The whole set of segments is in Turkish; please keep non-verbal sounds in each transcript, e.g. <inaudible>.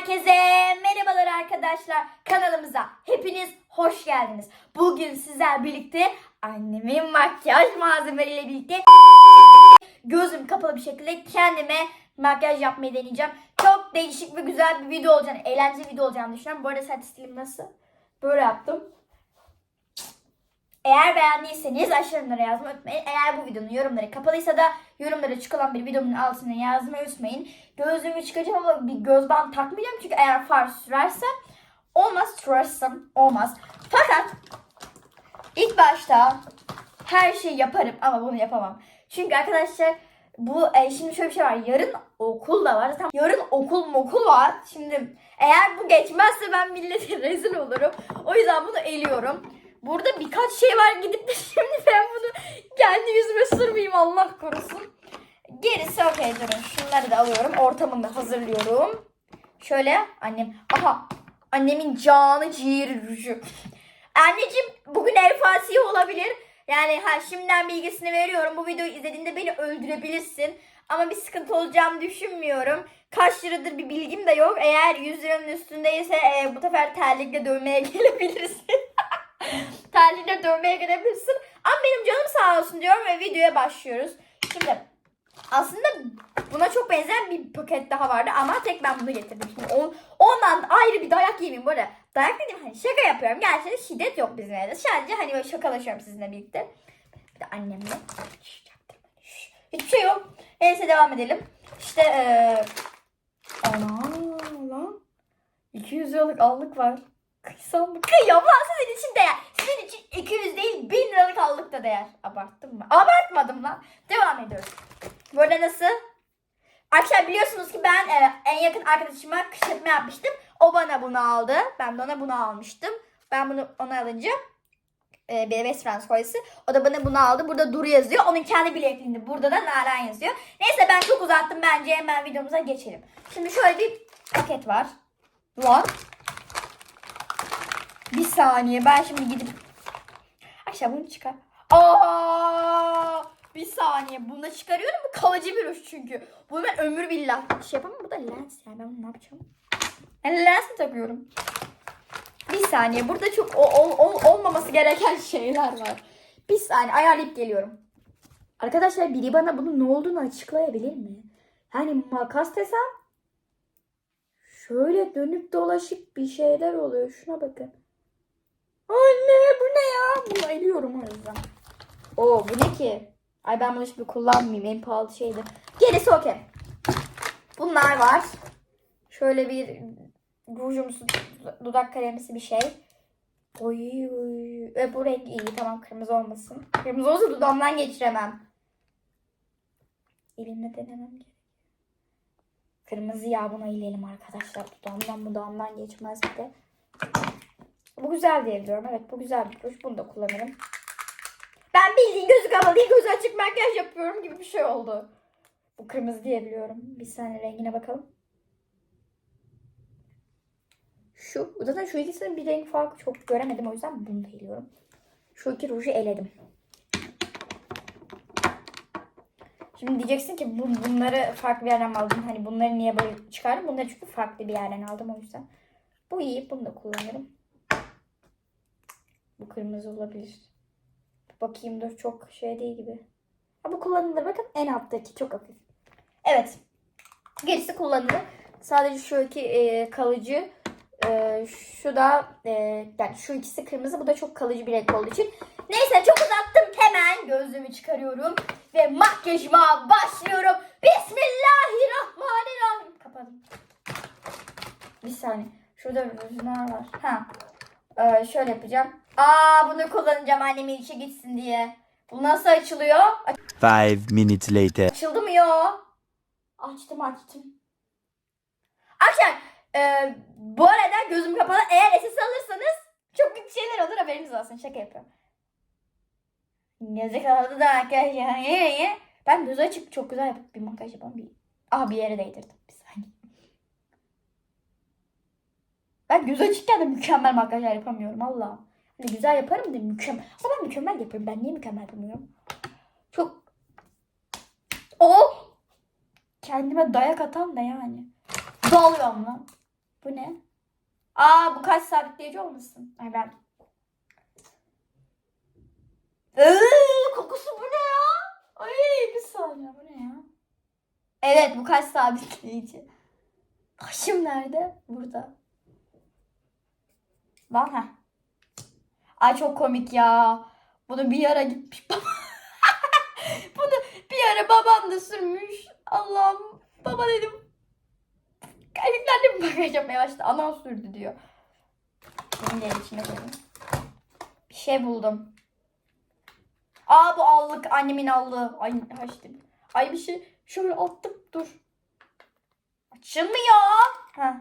Herkese merhabalar arkadaşlar. Kanalımıza hepiniz hoş geldiniz. Bugün sizler birlikte annemin makyaj malzemeleriyle birlikte gözüm kapalı bir şekilde kendime makyaj yapmayı deneyeceğim. Çok değişik ve güzel bir video olacağını, eğlenceli video olacağını düşünüyorum. Bu arada saç stilim nasıl? Böyle yaptım. Eğer beğendiyseniz aşağı yorumlara yazmayı unutmayın. Eğer bu videonun yorumları kapalıysa da yorumlara açık bir videomun altına yazmayı unutmayın. Gözlüğümü çıkaracağım ama bir göz bandı takmayacağım çünkü eğer far sürersem olmaz, sürersem olmaz. Fakat ilk başta her şeyi yaparım ama bunu yapamam. Çünkü arkadaşlar bu e, şimdi şöyle bir şey var. Yarın okul da var. Zaten yarın okul mokul var. Şimdi eğer bu geçmezse ben millete <laughs> rezil olurum. O yüzden bunu eliyorum. Burada birkaç şey var gidip de <laughs> şimdi ben bunu kendi yüzüme sürmeyeyim Allah korusun. Gerisi okey durun. Şunları da alıyorum. Ortamımı hazırlıyorum. Şöyle annem. Aha annemin canı ciğeri ruju. Anneciğim bugün El Fasihi olabilir. Yani ha şimdiden bilgisini veriyorum. Bu videoyu izlediğinde beni öldürebilirsin. Ama bir sıkıntı olacağını düşünmüyorum. Kaç liradır bir bilgim de yok. Eğer 100 liranın üstündeyse e, bu sefer terlikle dövmeye <laughs> gelebilirsin. <laughs> terlikle dövmeye gelebilirsin. Ama benim canım sağ olsun diyorum ve videoya başlıyoruz. Şimdi aslında buna çok benzeyen bir paket daha vardı ama tek ben bunu getirdim. Şimdi on, ondan ayrı bir dayak yemeyeyim böyle. Dayak dediğim hani şaka yapıyorum. Gerçekten şiddet yok bizim evde. Sadece hani böyle şakalaşıyorum sizinle birlikte. Bir de annemle. Hiçbir şey yok. Neyse devam edelim. İşte eee ana lan 200 liralık allık var. Kıysam mı? Kıyam lan sizin için değer. Sizin için 200 değil 1000 liralık allık da değer. Abarttım mı? Abartmadım lan. Devam ediyoruz. Bu nasıl? Arkadaşlar biliyorsunuz ki ben e, en yakın arkadaşıma kışkırtma yapmıştım. O bana bunu aldı. Ben de ona bunu almıştım. Ben bunu ona alınca e, bir best friends koyası. O da bana bunu aldı. Burada Duru yazıyor. Onun kendi bilekliğinde. Burada da Nalan yazıyor. Neyse ben çok uzattım. Bence hemen videomuza geçelim. Şimdi şöyle bir paket var. Var. Bir saniye. Ben şimdi gidip Aşağı bunu çıkar. Aa! Bir saniye. Bunu çıkarıyorum. Bu kalıcı bir çünkü. Bunu ben ömür billah şey yapamam. Bu da lens yani. Ben bunu ne yapacağım? Yani lens mi takıyorum? Bir saniye. Burada çok o- ol- ol- olmaması gereken <laughs> şeyler var. Bir saniye. Ayarlayıp geliyorum. Arkadaşlar biri bana bunun ne olduğunu açıklayabilir mi? Yani makas desem şöyle dönüp dolaşıp bir şeyler oluyor. Şuna bakın. Anne bu ne ya? Bunu eliyorum o yüzden. Oo bu ne ki? Ay ben bunu şimdi kullanmayayım. En pahalı şeydi. Gerisi okey. Bunlar var. Şöyle bir rujumsu dudak kalemisi bir şey. Oy, oy. E, bu renk iyi. Tamam kırmızı olmasın. Kırmızı olsa dudağımdan geçiremem. Elimle denemem gerek. Kırmızı ya buna ilelim arkadaşlar. Dudağımdan dudağımdan geçmez bir de. Bu güzel diye biliyorum. Evet bu güzel bir ruj. Bunu da kullanırım. Ben bildiğin gözü kapalı değil gözü açık makyaj yapıyorum gibi bir şey oldu. Bu kırmızı diye biliyorum. Bir saniye rengine bakalım. Şu. Zaten şu ikisinin bir renk farkı çok göremedim. O yüzden bunu da eliyorum. Şu iki ruju eledim. Şimdi diyeceksin ki bu, bunları farklı bir yerden mi aldın? Hani bunları niye böyle çıkardın? Bunları çünkü farklı bir yerden aldım o yüzden. Bu iyi. Bunu da kullanırım. Bu kırmızı olabilir. Bakayım dur çok şey değil gibi. Ha, bu kullanılır. Bakın en alttaki çok hafif. Evet. Gerisi kullanılır. Sadece şu iki e, kalıcı. e, şu da e, yani şu ikisi kırmızı. Bu da çok kalıcı bir renk olduğu için. Neyse çok uzattım. Hemen gözlüğümü çıkarıyorum. Ve makyajıma başlıyorum. Bismillahirrahmanirrahim. Kapadım. Bir saniye. Şurada rujlar var. Ha. Ee, şöyle yapacağım. Aa bunu kullanacağım annemin işe gitsin diye. Bu nasıl açılıyor? Five minutes later. Açıldı mı ya? Açtım açtım. Arkadaşlar e, bu arada gözüm kapalı. Eğer SS alırsanız çok kötü şeyler olur haberiniz olsun. Şaka yapıyorum. Gözü kapalı da arkadaşlar. <laughs> Ben gözü açık çok güzel yapıp bir makyaj yapalım. Bir... Aha bir yere değdirdim. Bir saniye. Ben göz açıkken de mükemmel makyajlar yapamıyorum Allah. Hani güzel yaparım da mükemmel. Ama ben mükemmel yaparım. Ben niye mükemmel yapamıyorum? Çok o kendime dayak atan da yani. Dalıyorum lan. Bu ne? Aa bu kaç sabitleyici olmasın? Ay ben. Iıı, kokusu bu ne ya? Ay bir saniye bu ne ya? Evet bu kaç sabitleyici. Kaşım nerede? Burada. Lan ha. Ay çok komik ya. Bunu bir ara gitmiş. <laughs> <laughs> Bunu bir ara babam da sürmüş. Allah'ım baba dedim. Kalbimden mi bagaj yapmaya başladı. Anam sürdü diyor. Bunu içine koyayım. Bir şey buldum. Aa bu allık annemin allığı. Ay açtım. Ay bir şey şöyle attım. Dur. Açılmıyor. Ha.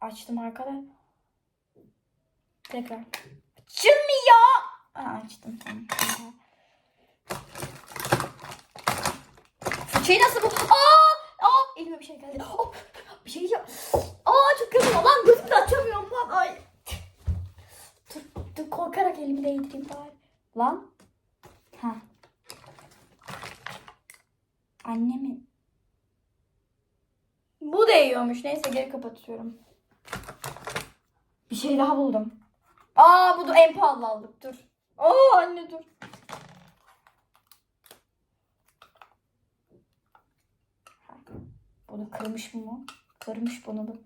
Açtım arkada. Tekrar. Açılmıyor. Ha, açtım tamam. Fırçayı nasıl bu? Aa! Aa! Elime bir şey geldi. Oh! Bir şey yiyeceğim. Aa çok kötü. Lan gözümü de açamıyorum lan. Ay. Dur, dur korkarak elimi değdireyim bari. Lan. Ha. Annemin. Bu değiyormuş. Neyse geri kapatıyorum. Bir şey daha buldum. Aa bu da en pahalı aldık. Dur. Aa anne dur. Bunu kırmış mı? Kırmış bunu bu.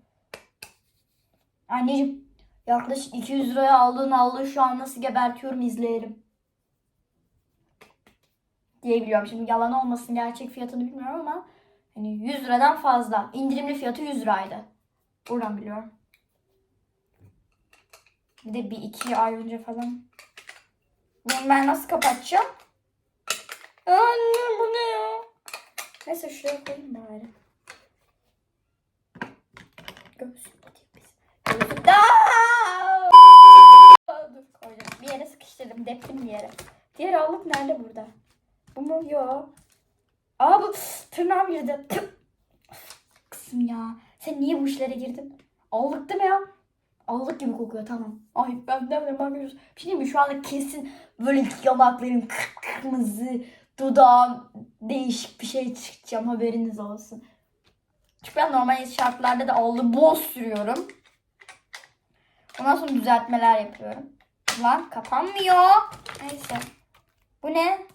Anneciğim yaklaşık 200 liraya aldığın aldığı şu an nasıl gebertiyorum izleyelim. Diyebiliyorum. Şimdi yalan olmasın gerçek fiyatını bilmiyorum ama hani 100 liradan fazla. İndirimli fiyatı 100 liraydı. Buradan biliyorum. Bir de bir iki ay önce falan. Bunu ben nasıl kapatacağım? Anne bu ne ya? Neyse şuraya koyayım bari. Göğsüm! Dur koydum. Bir yere sıkıştırdım. Deptim bir yere. Diğer allık nerede burada? Bu mu? Yok. Aa bu tırnağım girdi. Kızım ya. Sen niye bu işlere girdin? Mi ya? Allık gibi kokuyor tamam. Ay ben de böyle bakıyoruz. Bir şey diyeyim mi? Şu anda kesin böyle yanaklarım kırmızı, dudağım değişik bir şey çıkacağım haberiniz olsun. Çünkü ben normal şartlarda da allı bol sürüyorum. Ondan sonra düzeltmeler yapıyorum. Lan kapanmıyor. Neyse. Bu ne?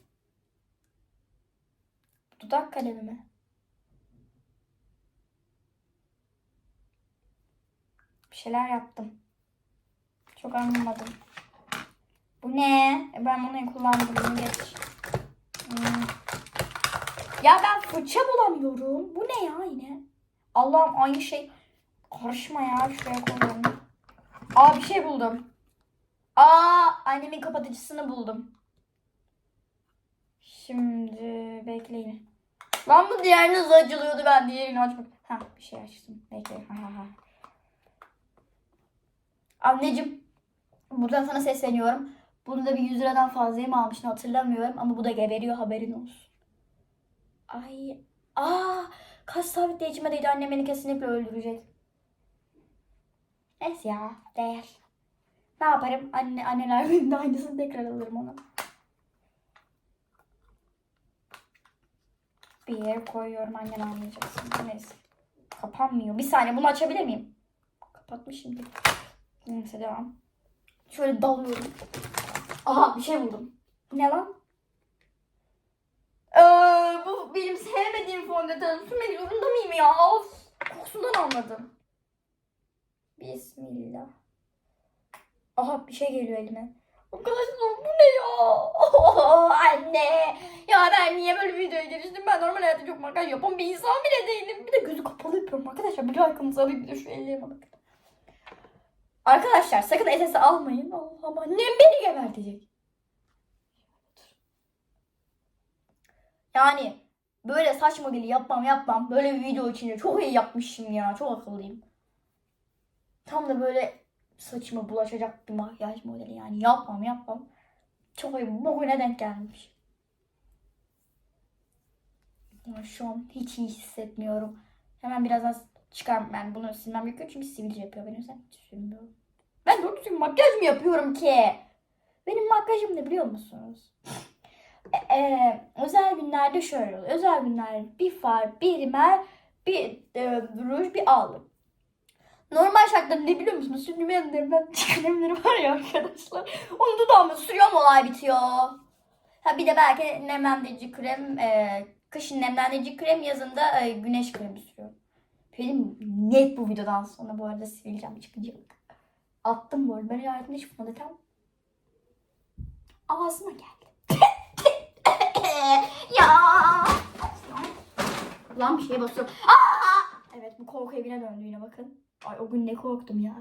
Dudak kalemi mi? Şeyler yaptım. Çok anlamadım. Bu ne? E ben bunu kullandım. Bunu geç. Hmm. Ya ben fırça bulamıyorum. Bu ne ya yine? Allah'ım aynı şey. Karışma ya. Şuraya koyalım. Aa bir şey buldum. Aa annemin kapatıcısını buldum. Şimdi bekleyin. Lan bu diğerini hızlı açılıyordu ben diğerini açmadım. Ha bir şey açtım. Bekleyin. Ha, ha. Anneciğim buradan sana sesleniyorum. Bunu da bir 100 liradan fazlaya mı almıştın hatırlamıyorum ama bu da geberiyor haberin olsun. Ay. Aa, kaç sabitleyicime değdi annem beni kesinlikle öldürecek. Neyse ya değer. Ne yaparım? Anne, anneler gününde aynısını tekrar alırım ona. Bir yere koyuyorum annem anlayacaksın. Neyse. Kapanmıyor. Bir saniye bunu açabilir miyim? Kapatmışım gibi. Neyse devam. Şöyle dalıyorum. Aha bir şey buldum. Bu ne lan? Ee, bu benim sevmediğim fondöten. Sürmek zorunda mıyım ya? Of. Kokusundan anladım. Bismillah. Aha bir şey geliyor elime. Arkadaşlar bu ne ya? Oh, <laughs> anne. Ya ben niye böyle videoya giriştim? Ben normal hayatta çok makyaj yapan bir insan bile değilim. Bir de gözü kapalı yapıyorum arkadaşlar. Bir like'ınızı alayım bir de şu ellerime bakın. Arkadaşlar sakın esesi almayın. Allah'ım annem beni gebertecek. Yani böyle saç modeli yapmam yapmam. Böyle bir video içinde çok iyi yapmışım ya. Çok akıllıyım. Tam da böyle saçıma bulaşacak bir makyaj modeli yani. Yapmam yapmam. Çok iyi. Bugüne denk gelmiş. Ama şu an hiç iyi hissetmiyorum. Hemen birazdan çıkar. Ben bunu silmem gerekiyor çünkü sivilce yapıyor. Ben o yüzden hiç. Ben doğru düzgün makyaj mı yapıyorum ki? Benim makyajım ne biliyor musunuz? E, e, özel günlerde şöyle oluyor. Özel günlerde bir far, bir rimel, bir e, ruj, bir allık. Normal şartlarda ne biliyor musunuz? Sürmeyen nemlendirici <laughs> kremleri var ya arkadaşlar. Onu dudağıma sürüyorum olay bitiyor. Ha bir de belki nemlendirici krem, e, kışın nemlendirici krem, yazında e, güneş kremi sürüyorum. Benim net bu videodan sonra bu arada sivilcem çıkacak. Attım bu arada. Ben hayatımda hiç fondöten ağzıma geldi. <laughs> ya. Lan bir şeye basıyorum. Aa! Evet bu korku evine döndü yine bakın. Ay o gün ne korktum ya.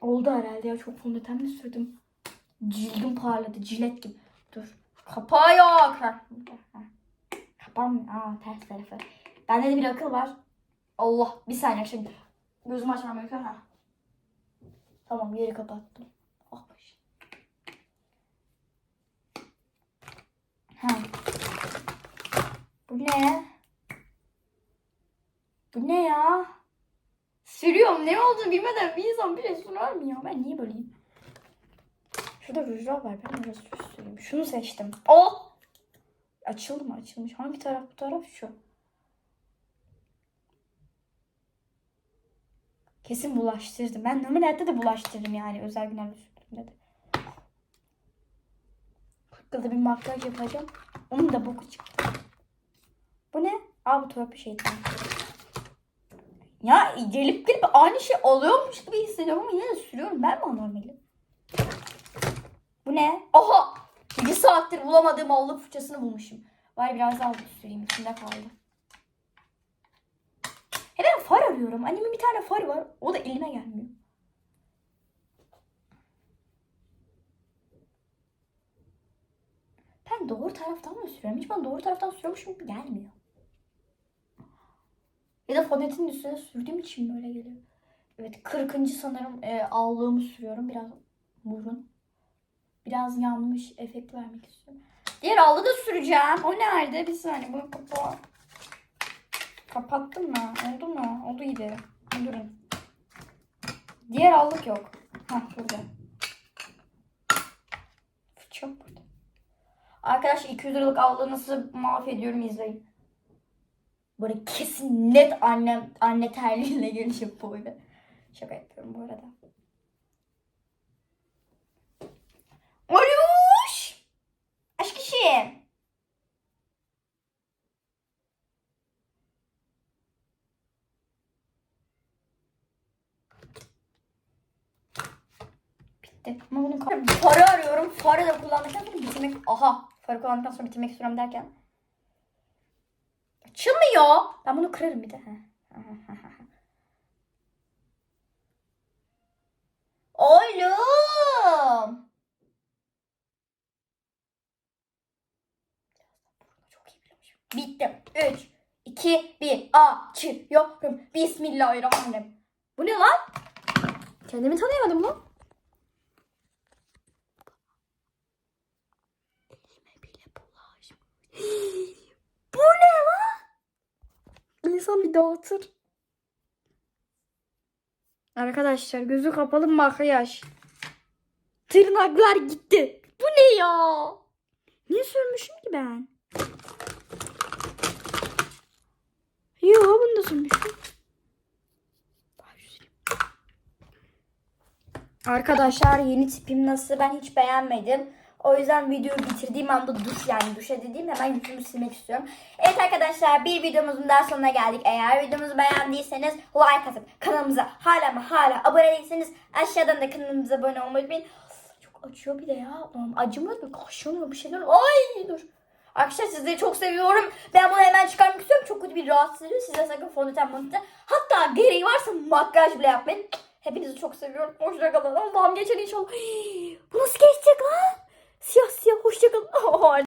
Oldu herhalde ya çok fondöten mi sürdüm? Cildim parladı cilet gibi. Dur. Kapağı yok. Kapanmıyor. Aa ters tarafı. Bende de bir akıl var. Allah bir saniye şimdi. Gözümü açmam gerekiyor. Ha. Tamam yeri kapattım. Oh. Ha. Bu ne? Bu ne ya? Sürüyorum. Ne olduğunu bilmeden bir insan bir şey sürer mi ya? Ben niye böyleyim? Şurada rujlar var. Ben biraz ruj süreyim. Şunu seçtim. Oh! Açıldı mı? Açılmış. Hangi taraf bu taraf? Şu. Kesin bulaştırdım. Ben hayatta da bulaştırdım yani. Özel günlerde sürdüğümde de. Kırkılda bir makyaj yapacağım. Onun da boku çıktı. Bu ne? Aa bu torpil şey. Ya gelip gelip aynı şey oluyormuş gibi hissediyorum ama yine de sürüyorum. Ben mi anormalim? Bu ne? Oha! Bir saattir bulamadığım allık fırçasını bulmuşum. Vay biraz daha süreyim. içinde kaldı. E ben far arıyorum. Annemin bir tane farı var. O da elime gelmiyor. Ben doğru taraftan mı sürüyorum? Hiç ben doğru taraftan sürüyormuşum gibi gelmiyor. Ya da fonetin üstüne sürdüğüm için böyle geliyor. Evet 40. sanırım e, allığımı sürüyorum. Biraz burun. Biraz yanmış efekt vermek istiyorum. Diğer allığı da süreceğim. O nerede? Bir saniye bunu kapağı. Kapattım mı? Oldu mu? Oldu gibi. Durun. Diğer allık yok. Ha burada. Fıçak burada. Arkadaşlar 200 liralık allığı nasıl mahvediyorum izleyin. Böyle kesin net annem anne terliğiyle gelişim bu eve. Şaka yapıyorum bu arada. Bitti. Ama bunun kar- farı arıyorum. Farı da kullandıktan sonra bitirmek... Aha! Farı kullandıktan sonra bitirmek istiyorum derken. Açılmıyor. Ben bunu kırarım bir de. <laughs> Oğlum. Bitti. 3, 2, 1. Açıyorum. Bismillahirrahmanirrahim. Bu ne lan? Kendimi tanıyamadım lan. Elime bile bulaşmış. <gasps> Bu ne lan? İnsan bir dağıtır. Arkadaşlar gözü kapalı makyaj. Tırnaklar gitti. Bu ne ya? Niye sürmüşüm ki ben? Yo bunu da sürmüşüm. Arkadaşlar yeni tipim nasıl ben hiç beğenmedim. O yüzden videoyu bitirdiğim anda duş yani duşa dediğim hemen yüzümü silmek istiyorum. Evet arkadaşlar bir videomuzun daha sonuna geldik. Eğer videomuzu beğendiyseniz like atıp kanalımıza hala ama hala abone değilseniz aşağıdan da kanalımıza abone olmayı unutmayın. Çok acıyor bir de ya. Acımıyor mu? Kaşınıyor bir şeyler. Ay dur. Arkadaşlar sizleri çok seviyorum. Ben bunu hemen çıkarmak istiyorum. Çok kötü bir rahatsız ediyor. Size sakın fondöten fondöten. Hatta gereği varsa makyaj bile yapmayın. Hepinizi çok seviyorum. Hoşçakalın. Allah'ım geçer inşallah. <gasps> Bu nasıl geçecek lan? 小小，我是个好。